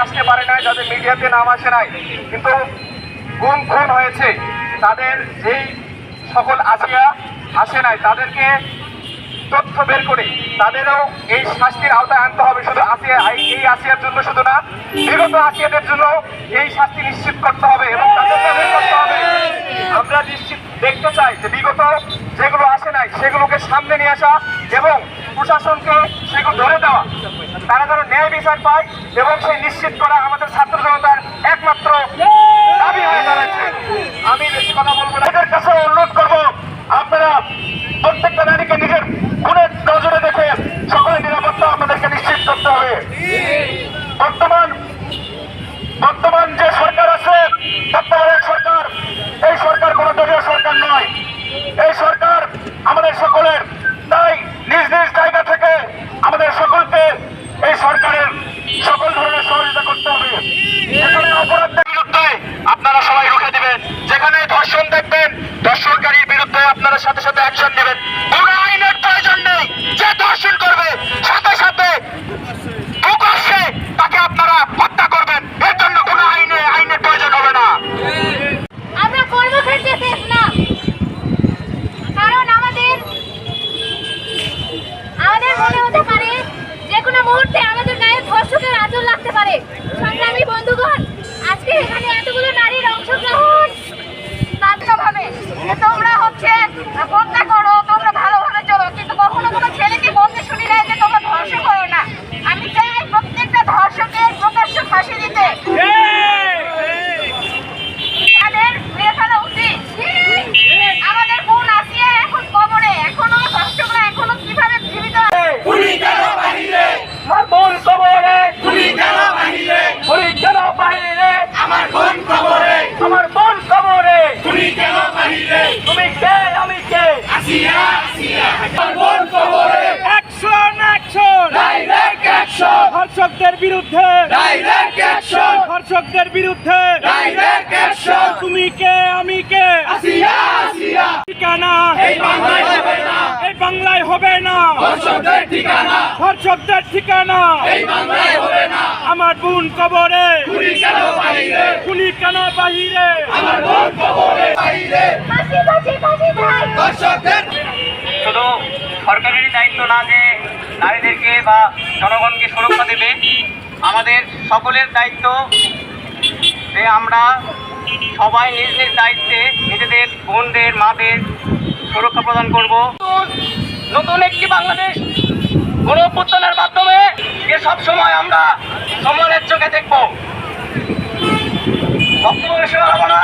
আসতে পারে নাই, যাদের মিডিয়াতে নাম আসে নাই। কিন্তু গুম খুন হয়েছে। তাদের যেই সকল আসিয়া আসে নাই, তাদেরকে তথ্য বের করে তাদেরও এই শাস্তির আওতায় আনতে হবে। শুধু আসিয়া, এই- আসিয়ার জন্য শুধু না, বিগত আসিয়াদের জন্য এই শাস্তি নিশ্চিত করতে হবে এবং তাদেরকে করতে হবে। আমরা নিশ্চিত দেখতে চাই যে বিগত যেগুলো আসে নাই, সেগুলোকে সামনে নিয়ে আসা এবং প্রশাসনকে সেগুলো ধরে দেওয়া। তারা যেন ন্যায় বিচার পায় এবং সেই নিশ্চিত করা আমাদের ছাত্র জনতার একমাত্র দাবি হয়ে দাঁড়াচ্ছে। আমি বেশি কথা বলব এদের কাছে অনুরোধ করব, আপনারা প্রত্যেকটা নারীকে নিজের গুণের নজরে দেখে সকলের নিরাপত্তা আমাদেরকে নিশ্চিত করতে হবে। বর্তমান বর্তমান যে সরকার আছে তত্ত্বাবধায়ক সরকার এই সরকার কোন দলীয় সরকার নয় এই সরকার আমাদের সকলের তাই নিজ নিজ জায়গা থেকে আমাদের সকলকে এই সরকারের সকল ধরনের সহযোগিতা করতে হবে যেখানে অপরাধের বিরুদ্ধে আপনারা সবাই রুখে দিবেন যেখানে ধর্ষণ দেখবেন ধর্ষণকারীর বিরুদ্ধে আপনারা সাথে সাথে অ্যাকশন নেবেন কোন আইনের প্রয়োজন নেই যে ধর্ষণ করবে সাথে সাথে প্রকাশ্যে তাকে আপনারা হত্যা করবেন এর জন্য কোনো আইনে আইনের প্রয়োজন হবে না আমরা কর্মক্ষেত্রে শেষ না কারণ আমাদের আমাদের মনে হতে পারে যে কোনো মুহূর্তে আমাদের গায়ে ধর্ষকের আঁচল লাগতে পারে সংগ্রামী বন্ধুগণ আজকে এখানে এতগুলো নারীর অংশগ্রহণ বাধ্যভাবে যে তোমরা হচ্ছে হত্যা করো তোমরা ভালোভাবে চলো কিন্তু কখনো কোনো ছেলেকে বলতে শুনি নাই যে তোমরা ধর্ষণ করো না আমি চাই প্রত্যেকটা ধর্ষকের প্রকাশ্য ফাঁসি দিতে তাদের মেরে ফেলা উচিত আমাদের বোন আসিয়া এখন কবরে এখনও ধর্ষকরা এখনও কীভাবে জীবিত আছে গুলি কেন বাহিরে আমার বোন কবরে গুলি কেন বাহিরে গুলি কেন বাহিরে আমার বোন খবরে আমার বোন কবরে গুলি কেন বাহিরে তুমি কে আমি কে আসিয়া আসিয়া আমার বোন খবরে অ্যাকশন অ্যাকশন ডাইরেক্ট অ্যাকশন ধর্ষকদের বিরুদ্ধে। Direct action. ধর্ষকদের বিরুদ্ধে। Direct action. তুমি কে আমি কে? আসিয়া আসিয়া। ঠিকানা? এই বাংলায় হবে না। এই বাংলায় হবে না। ধর্ষকদের ঠিকানা। ধর্ষকদের ঠিকানা। এই বাংলায় হবে না। আমার বোন কবরে। গুলি কেন বাহিরে? কেন আমার বোন ধর্ষকদের শুধু সরকারের দায়িত্ব না যে নারীদেরকে বা জনগণকে সুরক্ষা দেবে। আমাদের সকলের দায়িত্ব যে আমরা সবাই নিজ নিজ দায়িত্বে নিজেদের বোনদের, মাদের সুরক্ষা প্রদান করব। নতুন একটি বাংলাদেশ গণঅভ্যুত্থানের মাধ্যমে যে সবসময় আমরা সময়ের চোখে দেখব। বক্তব্য বেশি বাড়াবো না।